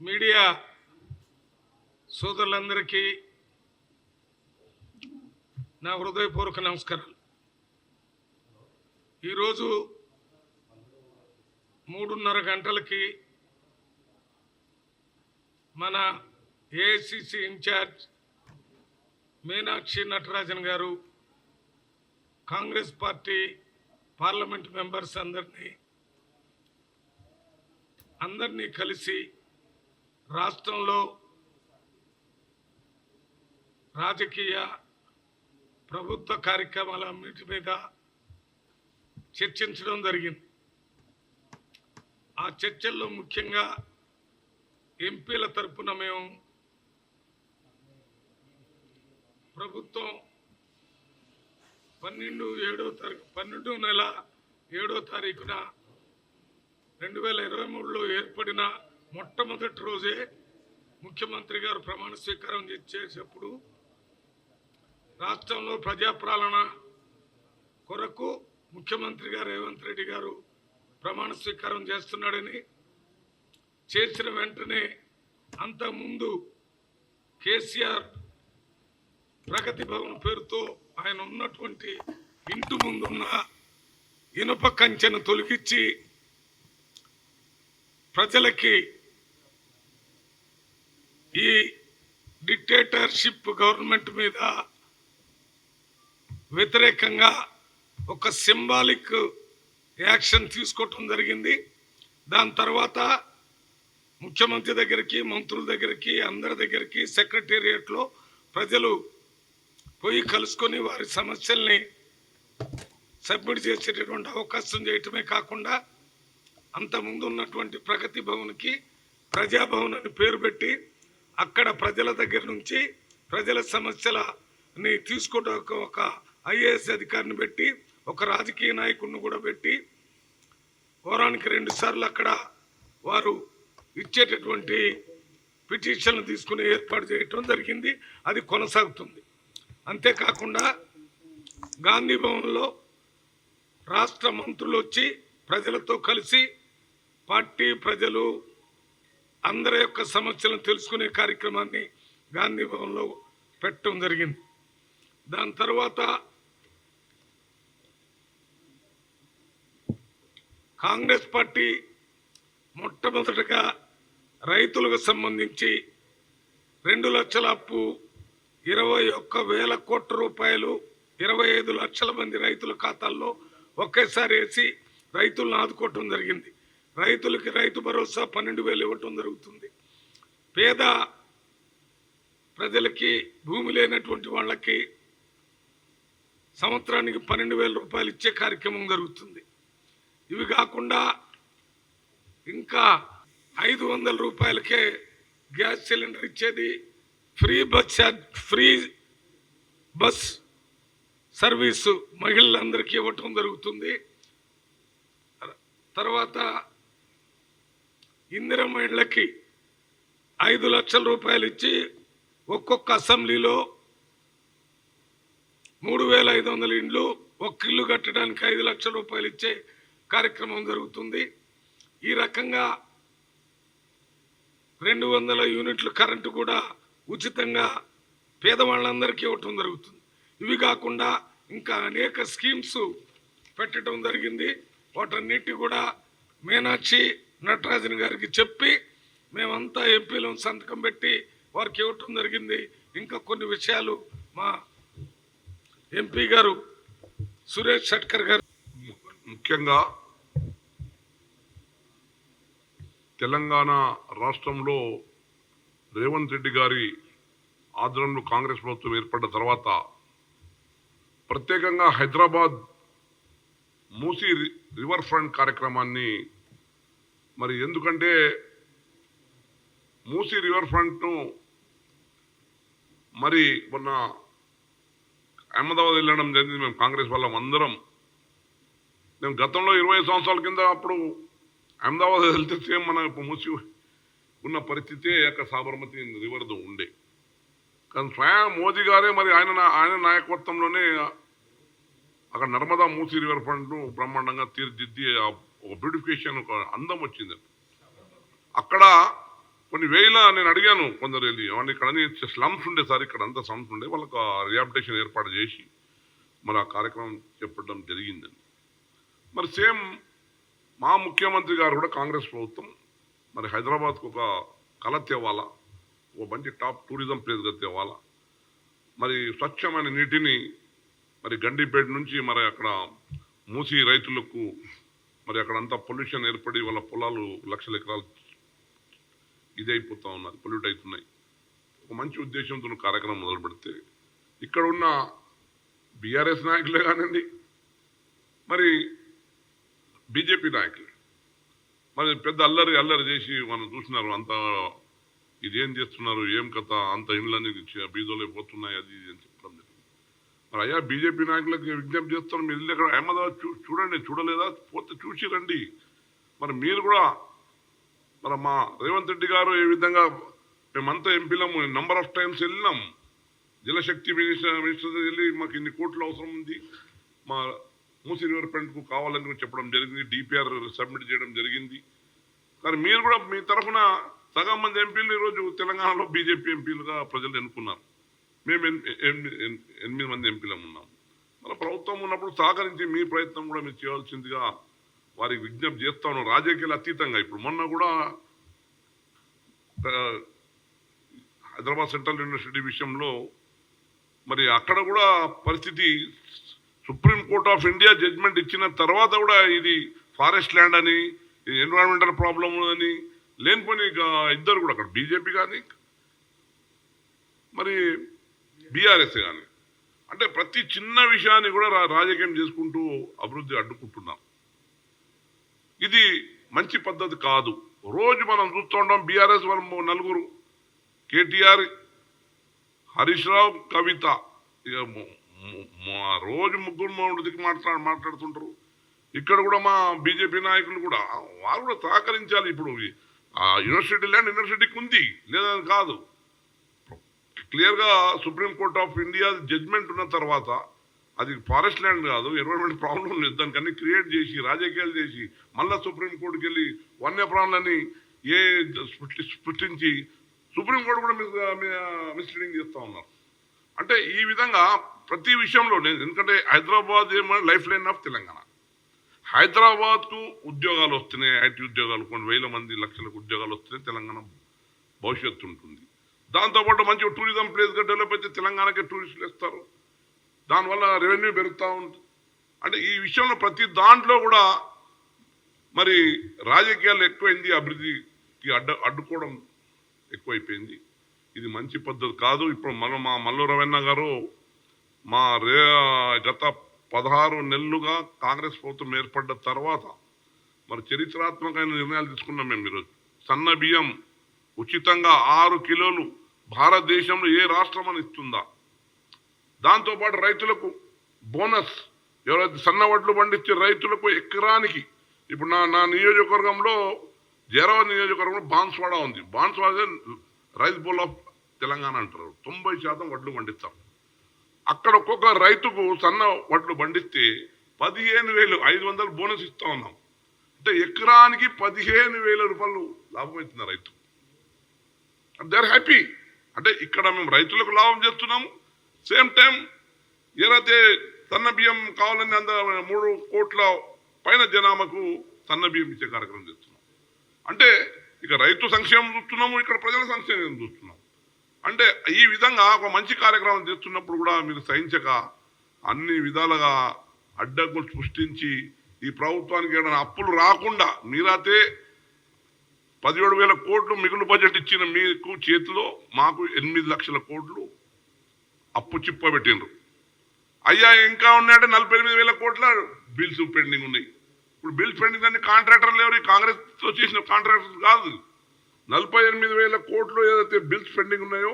Media సోదరులందరికీ నా హృదయపూర్వక నమస్కారాలు. ఈరోజు మూడున్నర గంటలకి మన ఏఐసిసి ఇన్ఛార్జ్ మీనాక్షి నటరాజన్ గారు కాంగ్రెస్ పార్టీ పార్లమెంట్ మెంబర్స్ అందరినీ అందరినీ కలిసి రాష్ట్రంలో రాజకీయ ప్రభుత్వ కార్యక్రమాలన్నిటి మీద చర్చించడం జరిగింది. ఆ చర్చల్లో ముఖ్యంగా ఎంపీల తరఫున మేము ప్రభుత్వం పన్నెండు ఏడో తారీఖు పన్నెండు నెల ఏడో తారీఖున రెండు వేల ఇరవై మూడులో ఏర్పడిన మొట్టమొదటి రోజే ముఖ్యమంత్రి గారు ప్రమాణ స్వీకారం చేసేటప్పుడు రాష్ట్రంలో ప్రజాపాలన కొరకు ముఖ్యమంత్రి గారు రేవంత్ రెడ్డి గారు ప్రమాణ స్వీకారం చేస్తున్నాడని చేసిన వెంటనే అంతకుముందు కేసీఆర్ ప్రగతి భవన్ పేరుతో ఆయన ఉన్నటువంటి ఇంటి ముందున్న ఇనుప కంచెను తొలగించి ప్రజలకి ఈ డిక్టేటర్షిప్ గవర్నమెంట్ మీద వ్యతిరేకంగా ఒక సింబాలిక్ యాక్షన్ తీసుకోవటం జరిగింది. దాని తర్వాత ముఖ్యమంత్రి దగ్గరికి మంత్రుల దగ్గరికి అందరి దగ్గరికి సెక్రటేరియట్లో ప్రజలు పోయి కలుసుకొని వారి సమస్యల్ని సబ్మిట్ చేసేటటువంటి అవకాశం చేయటమే కాకుండా అంతకుముందు ఉన్నటువంటి ప్రగతి భవన్కి ప్రజాభవన్ అని పేరు పెట్టి అక్కడ ప్రజల దగ్గర నుంచి ప్రజల సమస్యలని తీసుకోవడానికి ఒక ఐఏఎస్ అధికారిని పెట్టి ఒక రాజకీయ నాయకుడిని కూడా పెట్టి వారానికి రెండు సార్లు అక్కడ వారు ఇచ్చేటటువంటి పిటిషన్లు తీసుకుని ఏర్పాటు చేయటం జరిగింది. అది కొనసాగుతుంది. అంతేకాకుండా గాంధీ భవన్లో రాష్ట్ర మంత్రులు వచ్చి ప్రజలతో కలిసి పార్టీ ప్రజలు అందరి యొక్క సమస్యలను తెలుసుకునే కార్యక్రమాన్ని గాంధీ భవన్లో పెట్టడం జరిగింది. దాని తర్వాత కాంగ్రెస్ పార్టీ మొట్టమొదటగా రైతులకు సంబంధించి రెండు లక్షల అప్పు ఇరవై ఒక్క వేల కోట్ల రూపాయలు ఇరవై ఐదు లక్షల మంది రైతుల ఖాతాల్లో ఒకేసారి వేసి రైతులను ఆదుకోవటం జరిగింది. రైతులకి రైతు భరోసా పన్నెండు వేలు ఇవ్వటం జరుగుతుంది. పేద ప్రజలకి భూమి లేనటువంటి వాళ్ళకి సంవత్సరానికి పన్నెండు వేల రూపాయలు ఇచ్చే కార్యక్రమం జరుగుతుంది. ఇవి కాకుండా ఇంకా ఐదు వందల రూపాయలకే గ్యాస్ సిలిండర్ ఇచ్చేది free bus free bus service మహిళలందరికీ ఇవ్వటం జరుగుతుంది. తర్వాత ఇందిర మహిళలకి ఐదు లక్షల రూపాయలు ఇచ్చి ఒక్కొక్క అసెంబ్లీలో మూడు వేల ఐదు వందల ఇండ్లు ఒక్క ఇల్లు కట్టడానికి ఐదు లక్షల రూపాయలు ఇచ్చే కార్యక్రమం జరుగుతుంది. ఈ రకంగా రెండు వందల యూనిట్లు కరెంటు కూడా ఉచితంగా పేదవాళ్ళందరికీ ఇవ్వటం జరుగుతుంది. ఇవి కాకుండా ఇంకా అనేక స్కీమ్స్ పెట్టడం జరిగింది. వాటన్నిటి కూడా మీనాక్షి నటరాజన్ గారికి చెప్పి మేమంతా ఎంపీలను సంతకం పెట్టి వారికి ఇవ్వటం జరిగింది. ఇంకా కొన్ని విషయాలు మా ఎంపీ గారు సురేష్ షట్కర్ గారు ముఖ్యంగా తెలంగాణ రాష్ట్రంలో రేవంత్ రెడ్డి గారి ఆధ్వర్యంలో కాంగ్రెస్ ప్రభుత్వం ఏర్పడ్డ తర్వాత ప్రత్యేకంగా హైదరాబాద్ మూసీ రివర్ ఫ్రంట్ కార్యక్రమాన్ని మరి ఎందుకంటే మూసీ రివర్ ఫ్రంట్ను మరి మొన్న అహ్మదాబాద్ వెళ్ళడం జరిగింది. మేము కాంగ్రెస్ వాళ్ళం అందరం. మేము గతంలో ఇరవై సంవత్సరాల కింద అప్పుడు అహ్మదాబాద్ వెళ్తే సేమ్ మన మూసి ఉన్న పరిస్థితే అక్కడ సాబర్మతి రివర్దు ఉండే. కానీ స్వయం మోదీ గారే మరి ఆయన ఆయన నాయకత్వంలోనే అక్కడ నర్మదా మూసీ రివర్ ఫ్రంట్ బ్రహ్మాండంగా తీర్చిదిద్ది ఒక బ్యూటిఫికేషన్ ఒక అందం వచ్చింది. అక్కడ కొన్ని వేల నేను అడిగాను కొందరు వెళ్ళి అవన్నీ ఇక్కడ స్లమ్స్ ఉండే సార్ ఇక్కడ అంతా స్లమ్స్ ఉండే. వాళ్ళకు రిహాబిటేషన్ ఏర్పాటు చేసి మరి ఆ కార్యక్రమం చెప్పడం జరిగిందని మరి సేమ్ మా ముఖ్యమంత్రి గారు కూడా కాంగ్రెస్ ప్రభుత్వం మరి హైదరాబాద్కు ఒక కళ తేవాలా ఒక మంచి టాప్ టూరిజం ప్లేస్గా తేవాలా మరి స్వచ్ఛమైన నీటిని మరి గండిపేట నుంచి మరి అక్కడ మూసి రైతులకు మరి అక్కడ అంతా పొల్యూషన్ ఏర్పడి వాళ్ళ పొలాలు లక్షల ఎకరాలు ఇదైపోతూ అయిపోతా ఉన్నది పొల్యూట్ అవుతున్నాయి ఒక మంచి ఉద్దేశంతో కార్యక్రమం మొదలు పెడితే ఇక్కడ ఉన్న బీఆర్ఎస్ నాయకులే కానివ్వండి మరి బీజేపీ నాయకులు. మరి పెద్ద అల్లరి అల్లరి చేసి మనం చూసినారు అంత ఇదేం చేస్తున్నారు ఏం కథ అంత ఇండ్లన్నీ బీదోలే పోతున్నాయి అది ఇది అని చెప్పి. అయ్యా బీజేపీ నాయకులకు విజ్ఞప్తి చేస్తాను మీరు వెళ్ళి అహ్మదాబాద్ చూ చూడండి. చూడలేదా? పోతే చూసి రండి. మరి మీరు కూడా మరి మా రేవంత్ రెడ్డి గారు ఏ విధంగా మేమంతా ఎంపీలము నంబర్ ఆఫ్ టైమ్స్ వెళ్ళినాం. జలశక్తి మినిస్టర్ మినిస్టర్ వెళ్ళి మాకు ఇన్ని కోట్లు అవసరం ఉంది. మా మూసీ రివర్ ఫ్రంట్కు కావాలని చెప్పడం జరిగింది. డిపిఆర్ సబ్మిట్ చేయడం జరిగింది. కానీ మీరు కూడా మీ తరఫున సగం మంది ఎంపీలు ఈరోజు తెలంగాణలో బీజేపీ ఎంపీలుగా ప్రజలు ఎన్నుకున్నారు. మేము ఎన్- ఎన్- ఎనిమిది మంది ఎంపీలం ఉన్నాం. మన ప్రభుత్వం ఉన్నప్పుడు సహకరించి మీ ప్రయత్నం కూడా మీరు చేయాల్సిందిగా వారికి విజ్ఞప్తి చేస్తా ఉన్నాం. రాజకీయాలు అతీతంగా ఇప్పుడు. మొన్న కూడా హైదరాబాద్ సెంట్రల్ యూనివర్సిటీ విషయంలో మరి అక్కడ కూడా పరిస్థితి Supreme Court of India judgment ఇచ్చిన తర్వాత కూడా ఇది ఫారెస్ట్ ల్యాండ్ అని ఎన్విరాన్మెంటల్ ప్రాబ్లం అని లేనిపోని ఇద్దరు కూడా అక్కడ. బీజేపీ కానీ మరి బీఆర్ఎస్ కానీ అంటే ప్రతి చిన్న విషయాన్ని కూడా రా- రాజకీయం చేసుకుంటూ అభివృద్ధి అడ్డుకుంటున్నాం. ఇది మంచి పద్ధతి కాదు. రోజు మనం చూస్తుంటాం బీఆర్ఎస్ మనం నలుగురు. కేటీఆర్ హరీష్ రావు కవిత. ఇక మా రోజు ముగ్గురు మౌడికి మాట్లాడు మాట్లాడుతుంటారు. ఇక్కడ కూడా మా బీజేపీ నాయకులు కూడా వారు కూడా సహకరించాలి. ఇప్పుడు ఆ యూనివర్సిటీ ల్యాండ్ యూనివర్సిటీకి ఉంది. లేదని కాదు. క్లియర్గా Supreme Court of India judgment ఉన్న తర్వాత అది ఫారెస్ట్ ల్యాండ్ కాదు ఎన్విరాన్మెంట్ ప్రాబ్లం లేదు. దానికన్నీ క్రియేట్ చేసి రాజకీయాలు చేసి మళ్ళీ సుప్రీం కోర్టుకి వెళ్ళి వన్యప్రాణులని ఏ సృష్టించి సుప్రీం కోర్టు కూడా మిస్లీడింగ్ చేస్తూ ఉన్నారు. అంటే ఈ విధంగా ప్రతి విషయంలో నేను ఎందుకంటే హైదరాబాద్ ఏమైనా లైఫ్ లైన్ ఆఫ్ తెలంగాణ. హైదరాబాద్కు ఉద్యోగాలు వస్తున్నాయి ఐటీ ఉద్యోగాలు కొన్ని వేల మంది లక్షలకు ఉద్యోగాలు వస్తున్నాయి తెలంగాణ భవిష్యత్తు ఉంటుంది. దాంతోపాటు మంచి టూరిజం ప్లేస్గా డెవలప్ అయితే తెలంగాణకే టూరిస్టులు ఇస్తారు దానివల్ల రెవెన్యూ పెరుగుతూ ఉంటుంది అంటే ఈ విషయంలో ప్రతి దాంట్లో కూడా మరి రాజకీయాలు ఎక్కువైంది అభివృద్ధికి అడ్డ అడ్డుకోవడం ఎక్కువైపోయింది. ఇది మంచి పద్ధతి కాదు. ఇప్పుడు మన మా మల్లు రవణ గారు మా రే గత పదహారు నెలలుగా కాంగ్రెస్ ప్రభుత్వం ఏర్పడ్డ తర్వాత మరి చరిత్రాత్మకమైన నిర్ణయాలు తీసుకున్నాం మేము ఈరోజు. సన్న బియ్యం ఉచితంగా ఆరు కిలోలు భారతదేశంలో ఏ రాష్ట్రం అని ఇస్తుందా దాంతోపాటు రైతులకు బోనస్. ఎవరైతే సన్న వడ్లు పండించే రైతులకు ఎకరానికి. ఇప్పుడు నా నా నియోజకవర్గంలో జేరవ నియోజకవర్గంలో బాన్స్వాడ ఉంది. Banswada rice bowl of Telangana అంటారు. తొంభై శాతం వడ్లు పండిస్తాం. అక్కడ ఒక్కొక్క రైతుకు సన్న వడ్లు పండిస్తే పదిహేను వేలు ఐదు వందలు బోనస్ ఇస్తా ఉన్నాం. అంటే ఎకరానికి పదిహేను వేల రూపాయలు లాభం అవుతుంది రైతు. దే ఆర్ హ్యాపీ అంటే ఇక్కడ మేము రైతులకు లాభం చేస్తున్నాము. సేమ్ టైం ఏదైతే సన్న బియ్యం కావాలని అంద మూడు కోట్ల పైన జనామాకు సన్న బియ్యం ఇచ్చే కార్యక్రమం చేస్తున్నాం. అంటే ఇక రైతు సంక్షేమం చూస్తున్నాము ఇక్కడ ప్రజల సంక్షేమం చూస్తున్నాం. అంటే ఈ విధంగా ఒక మంచి కార్యక్రమం చేస్తున్నప్పుడు కూడా మీరు సహించక అన్ని విధాలుగా అడ్డంకులు సృష్టించి ఈ ప్రభుత్వానికి ఏమైనా అప్పులు రాకుండా మీరైతే పదిహేడు వేల కోట్లు మిగులు బడ్జెట్ ఇచ్చిన మీకు చేతిలో మాకు ఎనిమిది లక్షల కోట్లు అప్పు చిప్పబెట్టిండ్రు. అయ్యా ఇంకా ఉన్నాయంటే నలభై ఎనిమిది వేల కోట్ల బిల్స్ పెండింగ్ ఉన్నాయి. ఇప్పుడు బిల్స్ పెండింగ్ అన్ని కాంట్రాక్టర్లు ఎవరు? కాంగ్రెస్తో చేసిన కాంట్రాక్టర్స్ కాదు. నలభై ఎనిమిది వేల కోట్లు ఏదైతే బిల్స్ పెండింగ్ ఉన్నాయో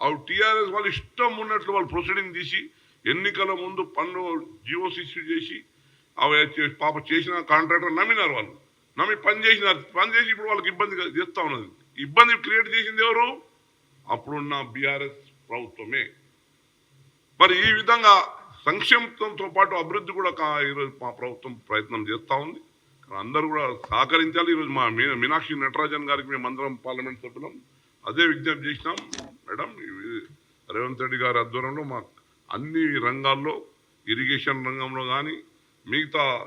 అవి టీఆర్ఎస్ వాళ్ళు ఇష్టం ఉన్నట్లు వాళ్ళు ప్రొసీడింగ్ తీసి ఎన్నికల ముందు పన్ను జియోస్ ఇష్యూ చేసి అవి పాప చేసిన కాంట్రాక్టర్ నమ్మినారు వాళ్ళు. నమ్మి పని చేసినారు పని చేసి ఇప్పుడు వాళ్ళకి ఇబ్బంది చేస్తూ చేస్తా ఉన్నది. ఇబ్బంది క్రియేట్ చేసింది ఎవరు? అప్పుడున్న బీఆర్ఎస్ ప్రభుత్వమే. మరి ఈ విధంగా సంక్షేమంతో పాటు అభివృద్ధి కూడా కా- ఈరోజు మా ప్రభుత్వం ప్రయత్నం చేస్తూ ఉంది. అందరూ కూడా సహకరించాలి. ఈరోజు మా మీ- మీనాక్షి నటరాజన్ గారికి మేము అందరం పార్లమెంట్ సభ్యులం. అదే విజ్ఞప్తి చేసినాం. మేడం రేవంత్ రెడ్డి గారి ఆధ్వర్యంలో మా అన్ని రంగాల్లో ఇరిగేషన్ రంగంలో కానీ మిగతా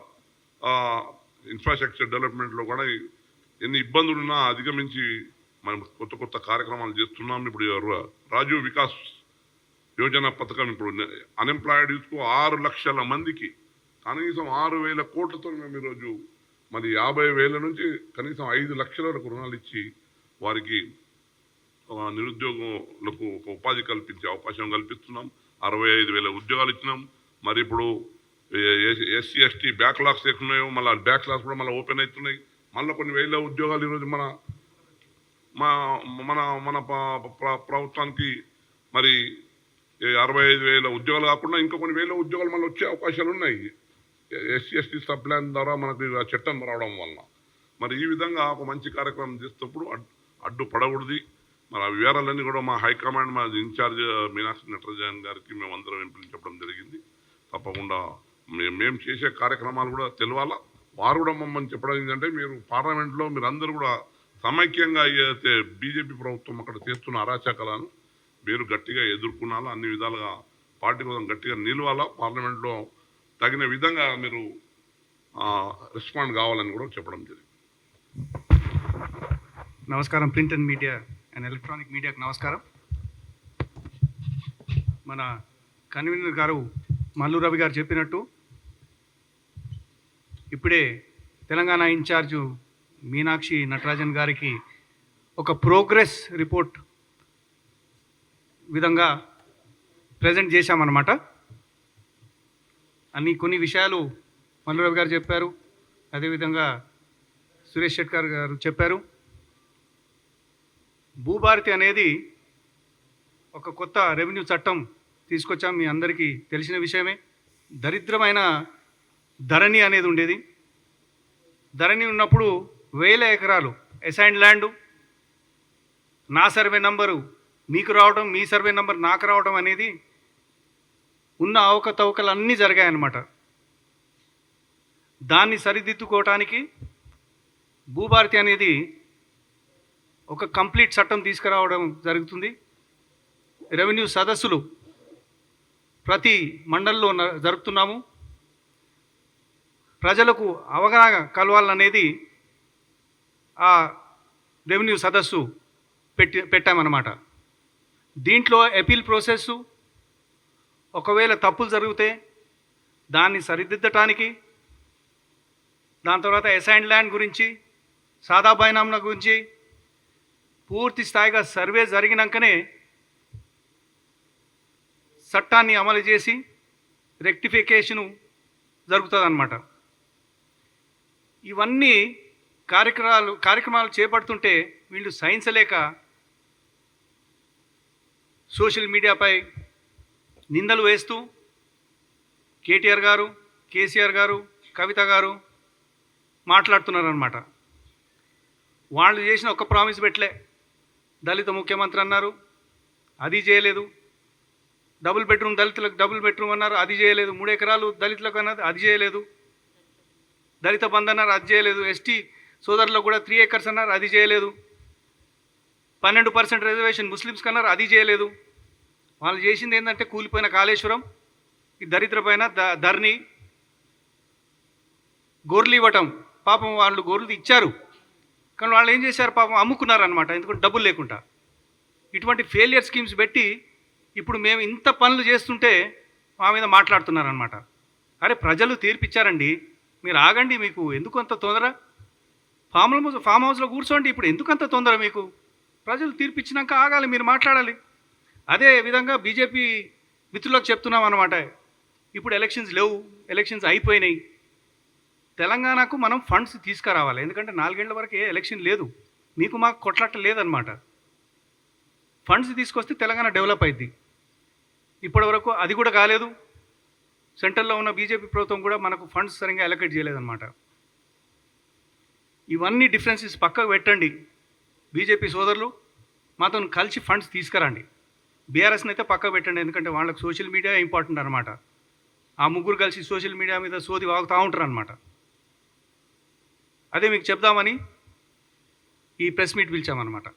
ఇన్ఫ్రాస్ట్రక్చర్ డెవలప్మెంట్లో కూడా ఎన్ని ఇబ్బందులు ఉన్నా అధిగమించి మనం కొత్త కొత్త కార్యక్రమాలు చేస్తున్నాం. ఇప్పుడు రాజీవ్ వికాస్ యోజన పథకం ఇప్పుడు అన్ఎంప్లాయిడ్ యూత్కు ఆరు లక్షల మందికి కనీసం ఆరు వేల కోట్లతో మేము ఈరోజు మరి యాభై వేల నుంచి కనీసం ఐదు లక్షల వరకు రుణాలు ఇచ్చి వారికి నిరుద్యోగులకు ఒక ఉపాధి కల్పించే అవకాశం కల్పిస్తున్నాం. అరవై ఐదు వేల ఉద్యోగాలు ఇచ్చినాం. మరి ఇప్పుడు ఎస్సీ ఎస్టీ బ్యాక్లాగ్స్ ఎక్కున్నాయో మళ్ళీ బ్యాక్లాగ్స్ కూడా మళ్ళీ ఓపెన్ అవుతున్నాయి మళ్ళీ కొన్ని వేల ఉద్యోగాలు ఈరోజు మన మా మన మన ప్రభుత్వానికి మరి అరవై ఐదు వేల ఉద్యోగాలు కాకుండా ఇంకా కొన్ని వేల ఉద్యోగాలు మళ్ళీ వచ్చే అవకాశాలు ఉన్నాయి. ఎస్సీ ఎస్టీ సబ్ ప్లాన్ ద్వారా మనకి ఆ చట్టం రావడం వలన మరి ఈ విధంగా ఒక మంచి కార్యక్రమం చేసేటప్పుడు అడ్డు పడకూడదు. మరి ఆ వివరాలన్నీ కూడా మా హైకమాండ్ మా ఇన్ఛార్జ్ మీనాక్షి నటరాజన్ గారికి మేము అందరం వినిపించడం జరిగింది. తప్పకుండా మేము మేము చేసే కార్యక్రమాలు కూడా తెలవాలా? వారు కూడా మమ్మల్ని చెప్పడం ఏంటంటే మీరు పార్లమెంట్లో మీరు అందరూ కూడా సమైక్యంగా అయితే బీజేపీ ప్రభుత్వం అక్కడ చేస్తున్న అరాచకాలను మీరు గట్టిగా ఎదుర్కొనాలా? అన్ని విధాలుగా పార్టీ కోసం గట్టిగా నిలవాలా? పార్లమెంట్లో తగిన విధంగా మీరు రెస్పాండ్ కావాలని కూడా చెప్పడం జరిగింది. నమస్కారం. Print and media and electronic మీడియాకు నమస్కారం. మన కన్వీనర్ గారు మల్లు రవి గారు చెప్పినట్టు ఇప్పుడే తెలంగాణ ఇన్ఛార్జు మీనాక్షి నటరాజన్ గారికి ఒక ప్రోగ్రెస్ రిపోర్ట్ విధంగా ప్రజెంట్ చేశామన్నమాట. అన్ని కొన్ని విషయాలు మల్లు గారు చెప్పారు అదేవిధంగా సురేష్ షెట్కర్ గారు చెప్పారు. భూభారతి అనేది ఒక కొత్త రెవెన్యూ చట్టం తీసుకొచ్చాం మీ అందరికీ తెలిసిన విషయమే. దరిద్రమైన ధరణి అనేది ఉండేది. ధరణి ఉన్నప్పుడు వేల ఎకరాలు అసైన్డ్ ల్యాండ్ నా సర్వే నంబరు మీకు రావడం మీ సర్వే నంబర్ నాకు రావడం అనేది ఉన్న అవకతవకలు అన్నీ జరిగాయన్నమాట. దాన్ని సరిదిద్దుకోవటానికి భూభారతి అనేది ఒక కంప్లీట్ చట్టం తీసుకురావడం జరుగుతుంది. రెవెన్యూ సదస్సులు ప్రతి మండల్లో న- జరుపుతున్నాము. ప్రజలకు అవగాహన కలవాలనేది ఆ రెవెన్యూ సదస్సు పెట్టి పెట్టామన్నమాట. దీంట్లో అపీల్ ప్రాసెస్ ఒకవేళ తప్పులు జరిగితే దాన్ని సరిదిద్దటానికి దాని తర్వాత అసైన్ ల్యాండ్ గురించి సాదా గురించి పూర్తి స్థాయిగా సర్వే జరిగినాకనే చట్టాన్ని అమలు చేసి రెక్టిఫికేషను జరుగుతుందన్నమాట ఇవన్నీ కార్యక్రమాలు కార్యక్రమాలు చేపడుతుంటే వీళ్ళు సైన్స్ సోషల్ మీడియాపై నిందలు వేస్తూ కేటీఆర్ గారు కేసీఆర్ గారు కవిత గారు మాట్లాడుతున్నారనమాట వాళ్ళు చేసిన ఒక ప్రామిస్ పెట్టలే. దళిత ముఖ్యమంత్రి అన్నారు అది చేయలేదు. డబుల్ బెడ్రూమ్ దళితులకు డబుల్ బెడ్రూమ్ అన్నారు అది చేయలేదు. మూడు ఎకరాలు దళితులకు అన్నది అది చేయలేదు. దళిత బంధన అన్నారు అది చేయలేదు. ఎస్టీ సోదరులకు కూడా త్రీ ఏకర్స్ అన్నారు అది చేయలేదు. పన్నెండు పర్సెంట్ రిజర్వేషన్ ముస్లిమ్స్కి అన్నారు అది చేయలేదు. వాళ్ళు చేసింది ఏంటంటే కూలిపోయిన కాళేశ్వరం ఈ దరిద్ర పైన ద ధర్ని గొర్రెలు ఇవ్వటం. పాపం వాళ్ళు గొర్రెలు ఇచ్చారు. కానీ వాళ్ళు ఏం చేశారు? పాపం అమ్ముకున్నారనమాట ఎందుకంటే డబ్బులు లేకుండా. ఇటువంటి ఫెయిలియర్ స్కీమ్స్ పెట్టి ఇప్పుడు మేము ఇంత పనులు చేస్తుంటే మా మీద మాట్లాడుతున్నారనమాట అరే ప్రజలు తీర్పిచ్చారండి. మీరు ఆగండి మీకు. ఎందుకు అంత తొందర? ఫామ్ హౌస్ ఫామ్ హౌస్లో కూర్చోండి ఇప్పుడు. ఎందుకు అంత తొందర మీకు? ప్రజలు తీర్పిచ్చినాక ఆగాలి మీరు మాట్లాడాలి. అదే విధంగా బీజేపీ మిత్రులకు చెప్తున్నాం అనమాట ఇప్పుడు ఎలక్షన్స్ లేవు ఎలక్షన్స్ అయిపోయినాయి. తెలంగాణకు మనం ఫండ్స్ తీసుకురావాలి. ఎందుకంటే నాలుగేళ్ళ వరకు ఏ ఎలక్షన్ లేదు. మీకు మాకు కొట్లాట లేదనమాట ఫండ్స్ తీసుకొస్తే తెలంగాణ డెవలప్ అయింది ఇప్పటి వరకు అది కూడా కాలేదు. సెంటర్లో ఉన్న బీజేపీ ప్రభుత్వం కూడా మనకు ఫండ్స్ సరిగ్గా అలొకేట్ చేయలేదన్నమాట. ఇవన్నీ డిఫరెన్సెస్ పక్కకు పెట్టండి. బీజేపీ సోదరులు మాతో కలిసి ఫండ్స్ తీసుకురండి. బీఆర్ఎస్ని అయితే పక్కకు పెట్టండి ఎందుకంటే వాళ్ళకి సోషల్ మీడియా ఇంపార్టెంట్ అనమాట ఆ ముగ్గురు కలిసి సోషల్ మీడియా మీద సోది వాగుతూ ఉంటారు అనమాట అదే మీకు చెప్దామని ఈ ప్రెస్ మీట్ పిలిచామన్నమాట.